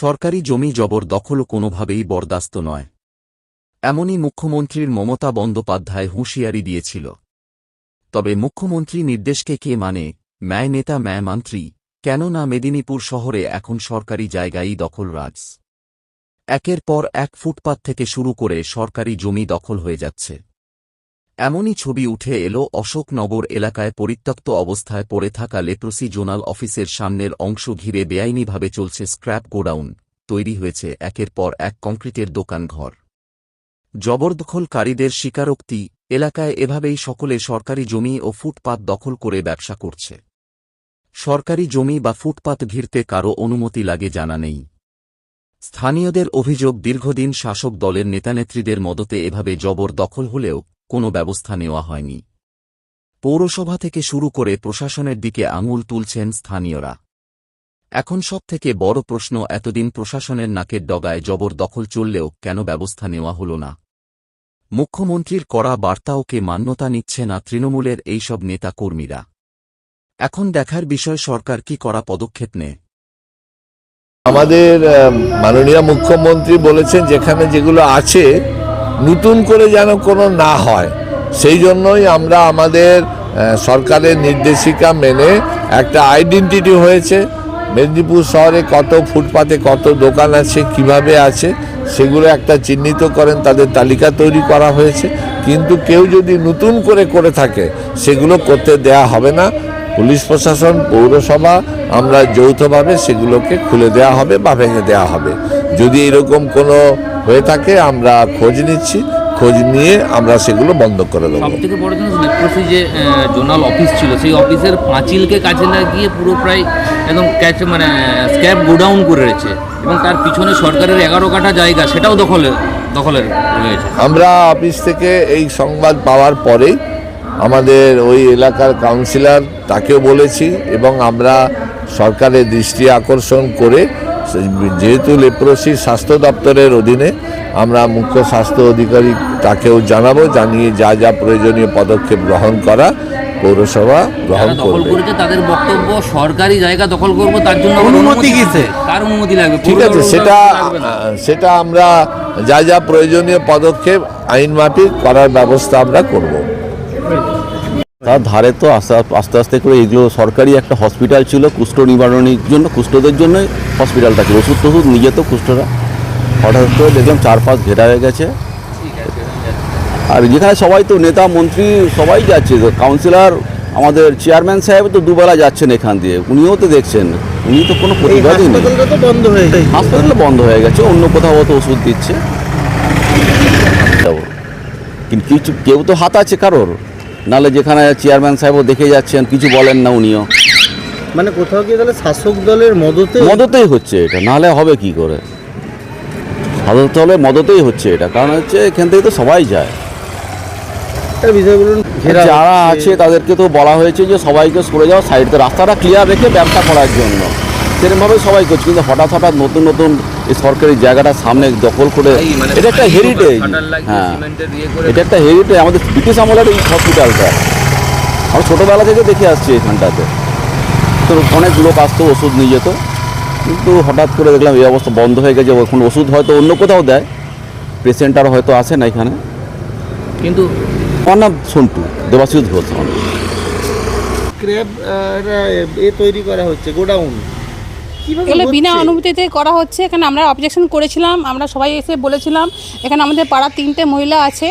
সরকারি জমি জবর দখল কোনোভাবেই বরদাস্ত নয়। এমনই মুখ্যমন্ত্রীর মমতা বন্দ্যোপাধ্যায় হুঁশিয়ারি দিয়েছিল। তবে মুখ্যমন্ত্রী নির্দেশকে কে মানে ম্যায় নেতা, ম্যায় মন্ত্রী কেন না মেদিনীপুর শহরে এখন সরকারি জায়গায়ই দখল রাজ। একের পর এক ফুটপাত থেকে শুরু করে সরকারি জমি দখল হয়ে যাচ্ছে। এমনই ছবি উঠে এলো অশোকনগর এলাকায় পরিত্যক্ত অবস্থায় পড়ে থাকা লেপ্রসি জোনাল অফিসের সামনের অংশ ঘিরে বেআইনিভাবে চলছে স্ক্র্যাপ গোডাউন, তৈরি হয়েছে একের পর এক কংক্রিটের দোকান ঘর জবরদখলকারীদের স্বীকারোক্তি, এলাকায় এভাবেই সকলে সরকারি জমি ও ফুটপাত দখল করে ব্যবসা করছে। সরকারি জমি বা ফুটপাত ঘিরতে কারও অনুমতি লাগে জানা নেই। স্থানীয়দের অভিযোগ, দীর্ঘদিন শাসক দলের নেতানেত্রীদের মদতে এভাবে জবর দখল হলেও কোনো ব্যবস্থা নেওয়া হয়নি। পৌরসভা থেকে শুরু করে প্রশাসনের দিকে আঙুল তুলছেন স্থানীয়রা। এখন সব থেকে বড় প্রশ্ন, এতদিন প্রশাসনের নাকের ডগায় জবর দখল চললেও কেন ব্যবস্থা নেওয়া হল না? মুখ্যমন্ত্রীর করা বার্তাওকে মান্যতা নিচ্ছে না তৃণমূলের এইসব নেতা কর্মীরা এখন দেখার বিষয়, সরকার কি করা পদক্ষেপ নেয়? আমাদের মাননীয় মুখ্যমন্ত্রী বলেছেন, যেখানে যেগুলো আছে নতুন করে যেন কোনো না হয়। সেই জন্যই আমরা আমাদের সরকারের নির্দেশিকা মেনে একটা আইডেন্টিটি হয়েছে। মেদিনীপুর শহরে কত ফুটপাতে কত দোকান আছে, কীভাবে আছে, সেগুলো একটা চিহ্নিত করেন, তাদের তালিকা তৈরি করা হয়েছে। কিন্তু কেউ যদি নতুন করে করে থাকে, সেগুলো করতে দেয়া হবে না। পুলিশ প্রশাসন, পৌরসভা, আমরা যৌথভাবে সেগুলোকে খুলে দেওয়া হবে বা ভেঙে দেওয়া হবে। যদি এরকম কোনো হয়ে থাকে আমরা খোঁজ নিচ্ছি খোঁজ নিয়ে আমরা সেগুলো বন্ধ করে দেবো। সব থেকে বড় জিনিস লেপ্রসি যে জোনাল অফিস ছিল সেই অফিসের পাঁচিলকে কাজে লাগিয়ে পুরো প্রায় একদম ক্যাচ মানে স্ক্যাপ গোডাউন করে রয়েছে এবং তার পিছনে সরকারের এগারো কাঠা জায়গা সেটাও দখলে দখলের রয়েছে। আমরা অফিস থেকে এই সংবাদ পাওয়ার পরেই আমাদের ওই এলাকার কাউন্সিলর তাকেও বলেছি এবং আমরা সরকারের দৃষ্টি আকর্ষণ করে যেহেতু লেপ্রসি স্বাস্থ্য দপ্তরের অধীনে আমরা মুখ্য স্বাস্থ্য অধিকারী তাকেও জানাব জানিয়ে যা যা প্রয়োজনীয় পদক্ষেপ গ্রহণ করা পৌরসভা গ্রহণ করবে। তাদের বক্তব্য সরকারি জায়গা দখল করব তার জন্য অনুমতি কিসে? তার অনুমতি লাগবে? ঠিক আছে সেটা সেটা আমরা যা যা প্রয়োজনীয় পদক্ষেপ আইন মাফিক করার ব্যবস্থা আমরা করব। তার ধারে তো আস্তে আস্তে আস্তে করে এগুলো সরকারি একটা হসপিটাল ছিল কুষ্ঠ নিবারণের জন্য কুষ্ঠদের জন্যই হসপিটালটা ছিল। ওষুধ টষুধ নিয়ে তো কুষ্ঠরা। হঠাৎ করে দেখলাম চার পাঁচ ঘেরা হয়ে গেছে। আর যেখানে সবাই তো নেতা মন্ত্রী সবাই যাচ্ছে। তো কাউন্সিলর আমাদের চেয়ারম্যান সাহেব তো দুবেলা যাচ্ছেন এখান দিয়ে। উনিও তো দেখছেন। উনি তো কোনো প্রতিবাদই নেই। বন্ধ হয়ে গেছে। হাসপাতাল বন্ধ হয়ে গেছে। অন্য কোথাও হয়তো ওষুধ দিচ্ছে। কিন্তু কিছু কেউ তো হাত আছে কারোর। নাহলে যেখানে চেয়ারম্যান সাহেবও দেখে যাচ্ছেন কিছু বলেন না উনিও। মানে কোথাও গিয়ে তাহলে শাসক দলের মদতে মদতেই হচ্ছে এটা নাহলে হবে কি করে? সাধারণত হলে মদতেই হচ্ছে এটা কারণ হচ্ছে এখান থেকে তো সবাই যায়। একটা বিষয় বলুন যারা আছে তাদেরকে তো বলা হয়েছে যে সবাইকে সরে যাও সাইডতে রাস্তাটা ক্লিয়ার রেখে ব্যবসা করার জন্য। সেরকমভাবে সবাই করছে কিন্তু হঠাৎ হঠাৎ নতুন নতুন সরকারি জায়গাটা সামনে দখল করে মানে এটা একটা হেরিটেজ হ্যাঁ। সিমেন্টের ইয়ে করে এটা একটা হেরিটেজ আমাদের ব্রিটিশ আমলের এই হসপিটালটা। আমরা ছোটোবেলা থেকে দেখে আসছি এখানটাতে। তো অনেক লোক আসতো ওষুধ নিয়ে যেত। কিন্তু হঠাৎ করে দেখলাম এই অবস্থা বন্ধ হয়ে গেছে এখন ওষুধ হয়তো অন্য কোথাও দেয়। পেশেন্ট আর হয়তো আসে না এখানে। কিন্তু আমার নাম সন্টু দেবাশিস ঘোষ। আমার নাম। এ তৈরি করা হচ্ছে গোডাউন। এগুলো বিনা? অনুমতিতে করা হচ্ছে। এখানে আমরা অবজেকশন করেছিলাম আমরা সবাই এসে বলেছিলাম। এখানে আমাদের পাড়ার তিনটে মহিলা আছে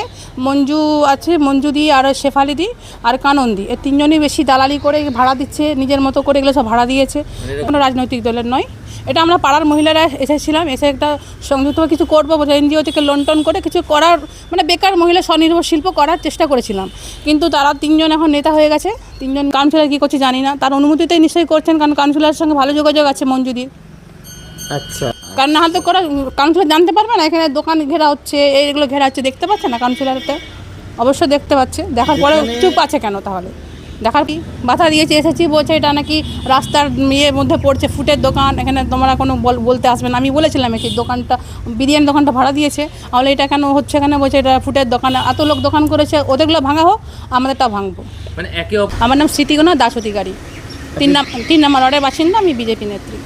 মঞ্জু আছে মঞ্জুদি আর শেফালিদি আর কানন্দি এই তিনজনই বেশি দালালি করে ভাড়া দিচ্ছে নিজের মতো করে এগুলো সব ভাড়া দিয়েছে। কোনো রাজনৈতিক দলের নয়। এটা আমরা পাড়ার মহিলারা এসেছিলাম এসে একটা সংযুক্ত কিছু করব এনজিও থেকে লোন টোন করে কিছু করার মানে বেকার মহিলা স্বনির্ভর শিল্প করার চেষ্টা করেছিলাম। কিন্তু তারা তিনজন এখন নেতা হয়ে গেছে তিনজন কাউন্সিলর কী করছে জানি না। তার অনুমতিতেই নিশ্চয়ই করছেন কারণ কাউন্সিলরের সঙ্গে ভালো যোগাযোগ আছে মঞ্জুদির। আচ্ছা। কারণ না হয়তো করা কাউন্সিলর জানতে পারবে না এখানে দোকান ঘেরা হচ্ছে এইগুলো ঘেরা হচ্ছে দেখতে পাচ্ছে না কাউন্সিলরতে অবশ্যই দেখতে পাচ্ছে দেখার পরে চুপ আছে কেন তাহলে? দেখার কি? বাধা দিয়েছে এসেছি বলছে এটা নাকি রাস্তার ইয়ের মধ্যে পড়ছে ফুটের দোকান এখানে তোমরা কোনো বল- বলতে আসবে না। আমি বলেছিলাম এই দোকানটা বিরিয়ানি দোকানটা ভাড়া দিয়েছে। তাহলে এটা কেন হচ্ছে এখানে? বলছে এটা ফুটের দোকান। এত লোক দোকান করেছে ওদেরগুলো ভাঙা হোক আমাদেরটা ভাঙবো। মানে একে আমার নাম স্মৃতিগণা দাস অধিকারী। তিন নাম তিন নাম্বার ওয়ার্ডের বাসিন্দা আমি বিজেপি নেত্রী।